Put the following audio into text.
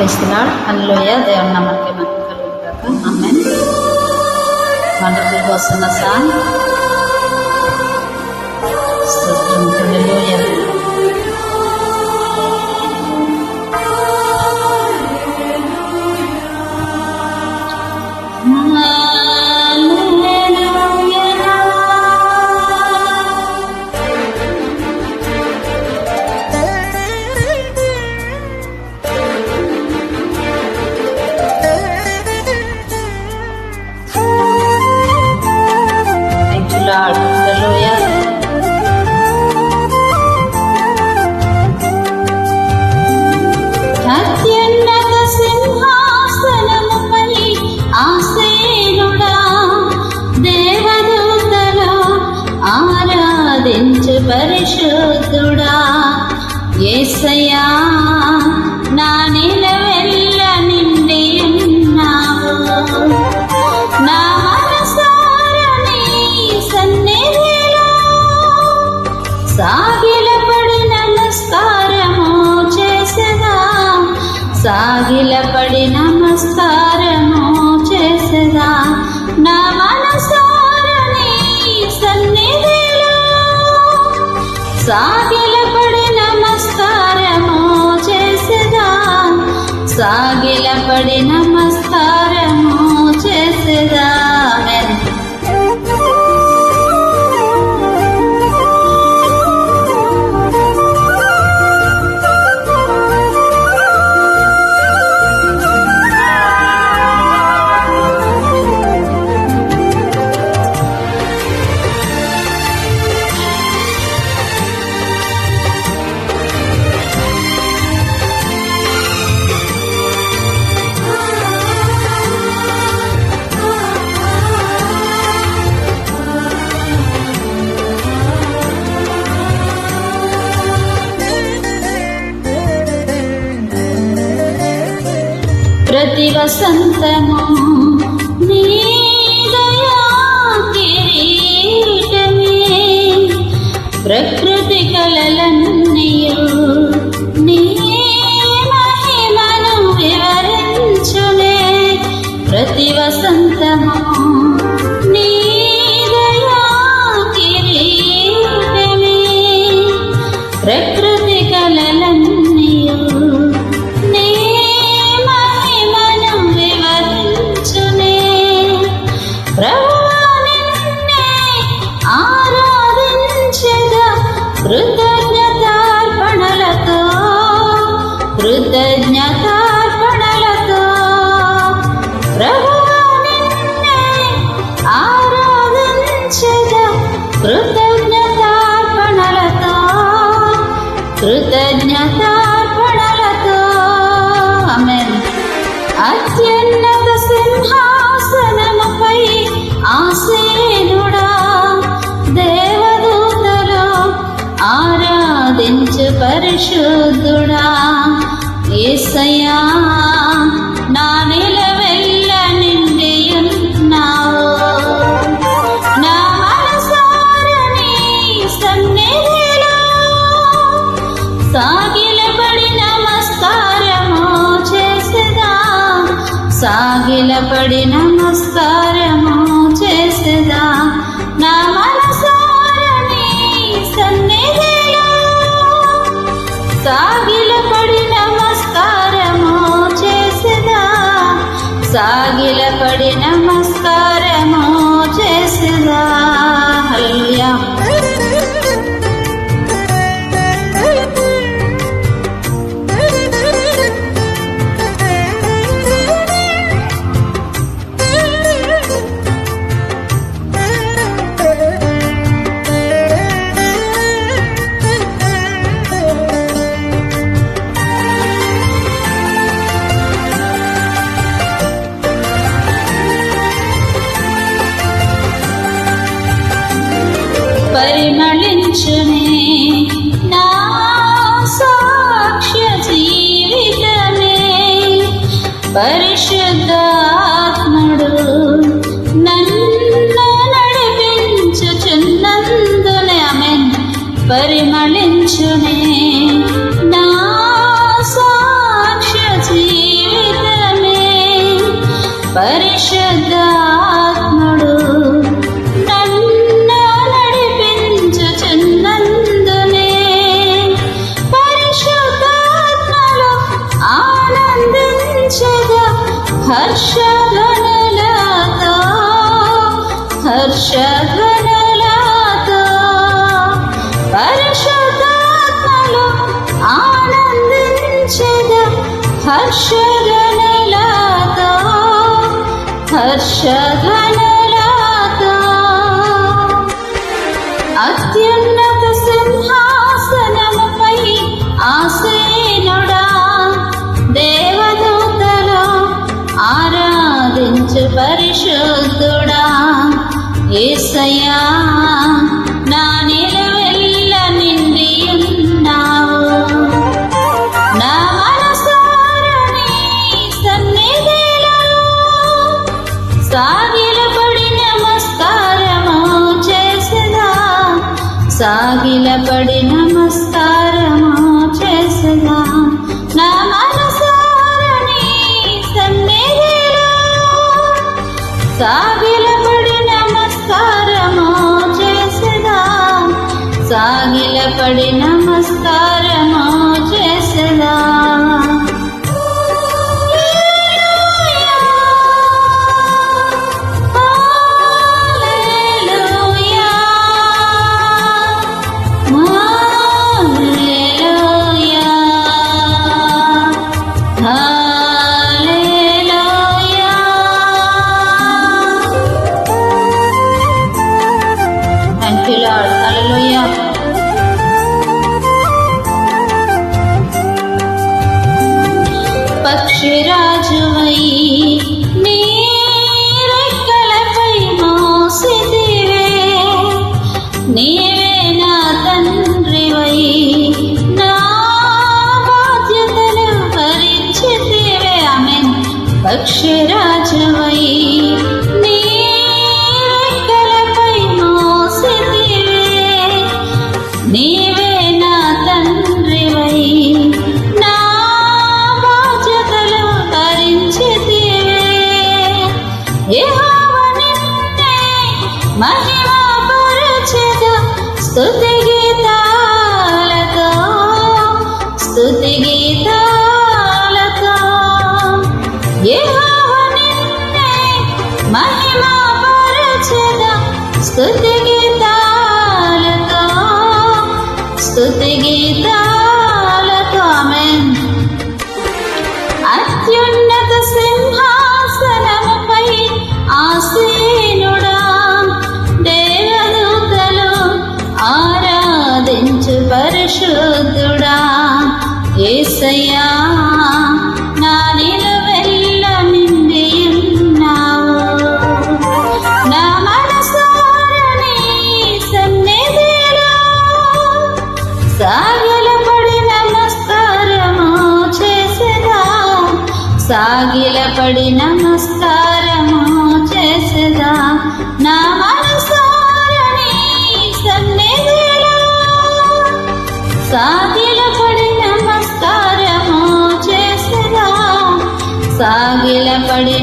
క్రైస్తలాడ్ అల్లోయ దేవుని నమ్మకం కలుగుతాక ఆమె వండర్ఫుల్ వస్తున్న సాంగ్ స్తోత్రం ఆసీనుడా దేవదూతలో ఆరాధించు పరిశుద్ధుడా. యేసయ్యా నా నిలవెల్ల నిండి ఉన్నావు. నా మనసార సన్నిధిలో సాగిలపడి నమస్కారము చేసదా సాగిలపడి సాగిలపడి నమస్కారము చేసదా? సాగిలపడి నమస్కారము చేసేదా? ప్రతి వసంతము నీ దయా కిరీటమే. ప్రకృతి కలలన్నీయు నీ మహిమను వివరించునే. ప్రతి వసంత ప్రభువా కృతజ్ఞతార్పణలతో కృతజ్ఞతార్పణలతో. ఆమేన్. అత్యున్నత సింహాసనముపై ఆసీనుడా దేవదూతలో ఆరాధించు పరిశుద్ధుడా పడి నమస్కారము చేసేదా? నా మనసారని సన్నిధిలో. సాగిలపడి నమస్కారము సాగిల పడి నమస్కారము చేసేదా? buddy. हर शरण लाता हर शरण लाता परशुदात्मलो आनन्दिंचद हर शरण लाता हर शरण लाता अत्यन्त పరిశుద్ధుడా ఏసయా నా నిలువెల్ల నిండి ఉన్నావు. నా మనసారని సన్నిధిలో సాగిలపడి నమస్కారము చేసదా? సాగిలపడిన पड नमस्कार పక్షిరాజువై నీ రెక్కలపై నీవే నా తండ్రివై నా బాధ్యతలు భరించితివే. యెహోవా స్తుతి మహిమపరచెదా స్తుతి గీతాలతో స్తుతి గీతాలతో ఆమేన్. అత్యున్నత సింహాసనముపై ఆసీనుడా దేవదూతలు ఆరాధించు పరిశుద్ధుడా ఏసయ్యా. సాగిలపడి నమస్కారము చేసదా? నా మనసారని సన్నిధిలో సాగిలపడి నమస్కారము చేసెదా? సాగిలపడి